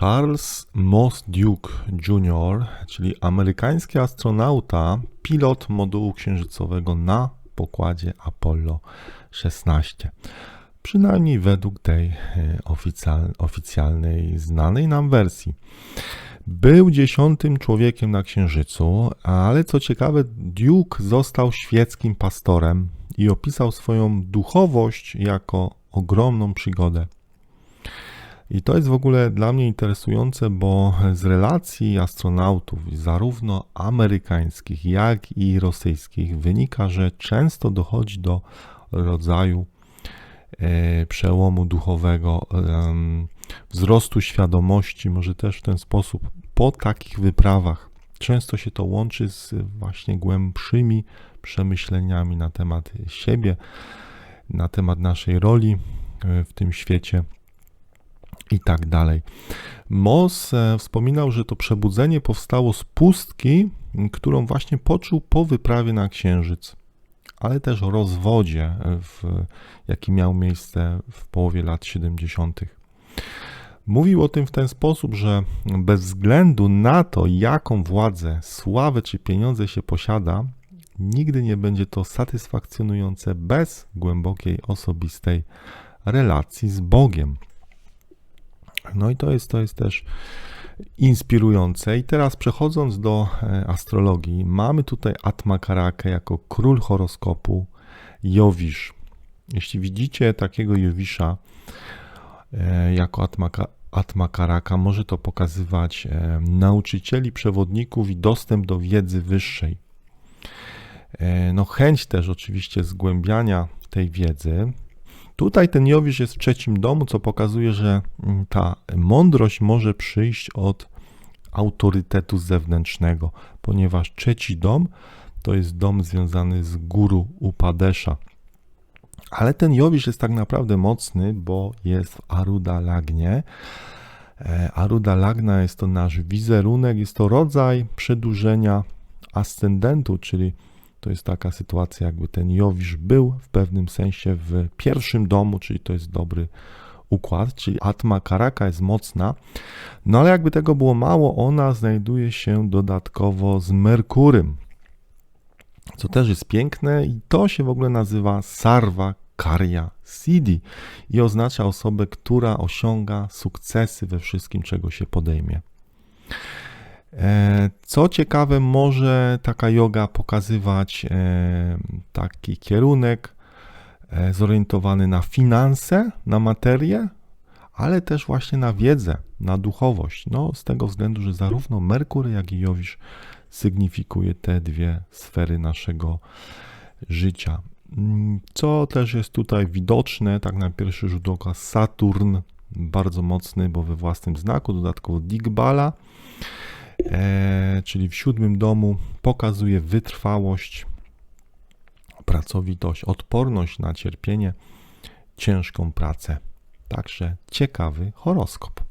Charles Moss Duke Jr., czyli amerykański astronauta, pilot modułu księżycowego na pokładzie Apollo 16. Przynajmniej według tej e, oficjal, oficjalnej, znanej nam wersji. Był dziesiątym człowiekiem na Księżycu, ale co ciekawe, Duke został świeckim pastorem i opisał swoją duchowość jako ogromną przygodę. I to jest w ogóle dla mnie interesujące, bo z relacji astronautów, zarówno amerykańskich, jak i rosyjskich, wynika, że często dochodzi do rodzaju e, przełomu duchowego, wzrostu świadomości, może też w ten sposób po takich wyprawach. Często się to łączy z właśnie głębszymi przemyśleniami na temat siebie, na temat naszej roli e, w tym świecie i tak dalej. Moss e, wspominał, że to przebudzenie powstało z pustki, którą właśnie poczuł po wyprawie na Księżyc, ale też rozwodzie, e, w, jaki miał miejsce w połowie lat 70. Mówił o tym w ten sposób, że bez względu na to, jaką władzę, sławę czy pieniądze się posiada, nigdy nie będzie to satysfakcjonujące bez głębokiej osobistej relacji z Bogiem. No i to jest, to jest też inspirujące. I teraz przechodząc do e, astrologii, mamy tutaj Atmakarakę jako król horoskopu Jowisz. Jeśli widzicie takiego Jowisza e, jako Atmaka, Atmakaraka, może to pokazywać e, nauczycieli, przewodników i dostęp do wiedzy wyższej. No chęć też oczywiście zgłębiania tej wiedzy, Tutaj ten Jowisz jest w trzecim domu, co pokazuje, że mm, ta mądrość może przyjść od autorytetu zewnętrznego, ponieważ trzeci dom to jest dom związany z guru Upadesza. Ale ten Jowisz jest tak naprawdę mocny, bo jest w Aruda Lagnie. E, Aruda Lagna jest to nasz wizerunek, jest to rodzaj przedłużenia ascendentu, czyli to jest taka sytuacja, jakby ten Jowisz był w pewnym sensie w pierwszym domu, czyli to jest dobry układ, czyli Atma Karaka jest mocna, no ale jakby tego było mało, ona znajduje się dodatkowo z Merkurym, co też jest piękne i to się w ogóle nazywa Sarva Karya Siddhi i oznacza osobę, która osiąga sukcesy we wszystkim, czego się podejmie. E, co ciekawe, może taka yoga pokazywać e, taki kierunek e, zorientowany na finanse, na materię, ale też właśnie na wiedzę, na duchowość. No, z tego względu, że zarówno Merkury, jak i Jowisz sygnifikuje te dwie sfery naszego życia. Mm, co też jest tutaj widoczne, tak na pierwszy rzut oka, Saturn bardzo mocny, bo we własnym znaku, dodatkowo Digbala czyli w siódmym domu, pokazuje wytrwałość, pracowitość, odporność na cierpienie, ciężką pracę. Także ciekawy horoskop.